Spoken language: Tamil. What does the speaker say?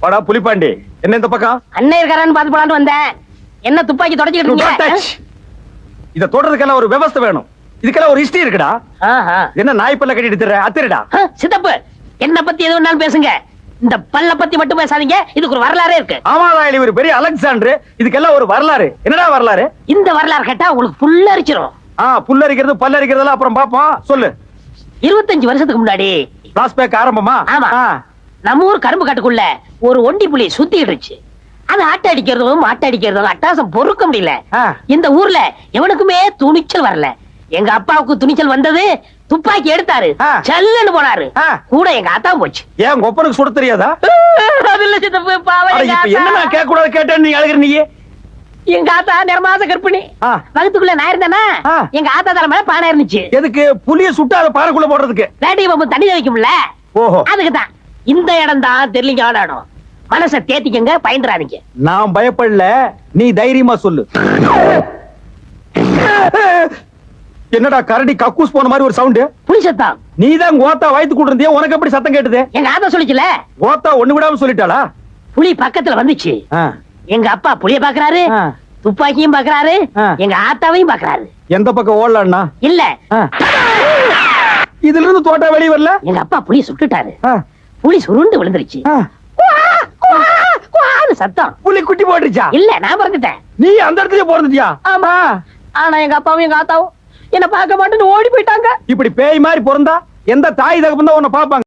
வாடா புலிப்பாண்டி. என்ன இந்த பக்கம்? அண்ணன் இருக்காரான்னு பாத்து போலான்னு வந்தேன். என்ன துப்பாக்கி தொடச்சிக்கிட்டு. இருக்கீங்க? இத தொடறதுக்கெல்லாம் ஒரு விவஸ்தை வேணும். இதுக்கெல்லாம் ஒரு ஹிஸ்டரி இருக்குடா. ஆஹா. என்ன நாய் பல்ல கட்டிட்டு திர அத்திரடா. சித்தப்பு. என்ன பத்தி எது வேணாலும் பேசுங்க. இந்த பல்ல பத்தி மட்டும் பேசாதீங்க. இதுக்கு ஒரு வரலாறே இருக்கு. ஆமாடா ஒரு பெரிய அலெக்சாண்டர். இதுக்கெல்லாம் ஒரு வரலாறு. என்னடா வரலாறு? இந்த வரலாறு கேட்டா உங்களுக்கு புல்லரிச்சிரும் ஆ புல்லரிக்கிறது பல்லரிக்கிறதெல்லாம் அப்புறம் பாப்போம் சொல்லு. இருபத்தஞ்சு வருஷத்துக்கு முன்னாடி. பிளாஸ்பேக் ஆரம்பமா? ஆமா. நம்ம ஊர் கரும்பு காட்டுக்குள்ள ஒரு ஒண்டி புலி சுத்திட்டு இருந்துச்சு. அது ஆட்ட அடிக்கிறதும் மாட்ட அடிக்கிறதும் அட்டாசம் பொறுக்க முடியல. இந்த ஊர்ல எவனுக்குமே துணிச்சல் வரல. எங்க அப்பாவுக்கு துணிச்சல் வந்தது துப்பாக்கி எடுத்தாரு. செல்லுன்னு போனாரு. கூட எங்க ஆத்தா போச்சு. ஏன் கொப்பனுக்கு சுட தெரியாதா? என்ன. நான் கேட்க கூடாது கேட்டேன் நீ அழுகிற நீ எங்க ஆத்தா நிறமாச கற்பிணி. வகுத்துக்குள்ள நான் இருந்தேனா ஆ. எங்க ஆத்தா தலை மேல பானை இருந்துச்சு. எதுக்கு? புலிய சுட்டு அதை பாறைக்குள்ள போடுறதுக்கு. வேட்டைக்கு பாம்பு தண்ணி வைக்கும்ல ஓஹோ. அதுக்குதான். இந்த இடம் தான் தெரியலிங்கான இடம் மனசை தேத்திக்கங்க பயந்துறாதீங்க. நான் பயப்படல நீ தைரியமா சொல்லு. என்னடா கரடி கக்கூஸ் போன மாதிரி ஒரு சவுண்ட்? புலி சத்தம் நீ தான் கோத்தா வயித்து கூட இருந்தியா உனக்கு எப்படி சத்தம் கேட்டது? எங்க ஆத்தா சொல்லிச்சுல? கோத்தா ஒண்ணு விடாம சொல்லிட்டாளா? புலி பக்கத்துல வந்துச்சு. எங்க அப்பா புலிய பாக்குறாரு. துப்பாக்கியும் பாக்குறாரு. எங்க ஆத்தாவையும் பாக்குறாரு. எந்த பக்கம் ஓடலான்னா? இல்ல. இதுல இருந்து தோட்டா வெளிய வரல? எங்க அப்பா புலிய சுட்டுட்டாரு. புலி சுருண்டு விழுந்துருச்சு. சத்தம். புலி குட்டி போட்டுச்சா இல்ல நான் பிறந்துட்டேன். நீ அந்த இடத்துல பிறந்துட்டியா? ஆமா. ஆனா எங்க அப்பாவும் எங்க ஆத்தாவும் என்ன பார்க்க மாட்டேன்னு ஓடி போயிட்டாங்க. இப்படி பேய் மாதிரி பிறந்தா எந்த தாய் தகப்பன் தான் உன்னை பாப்பாங்க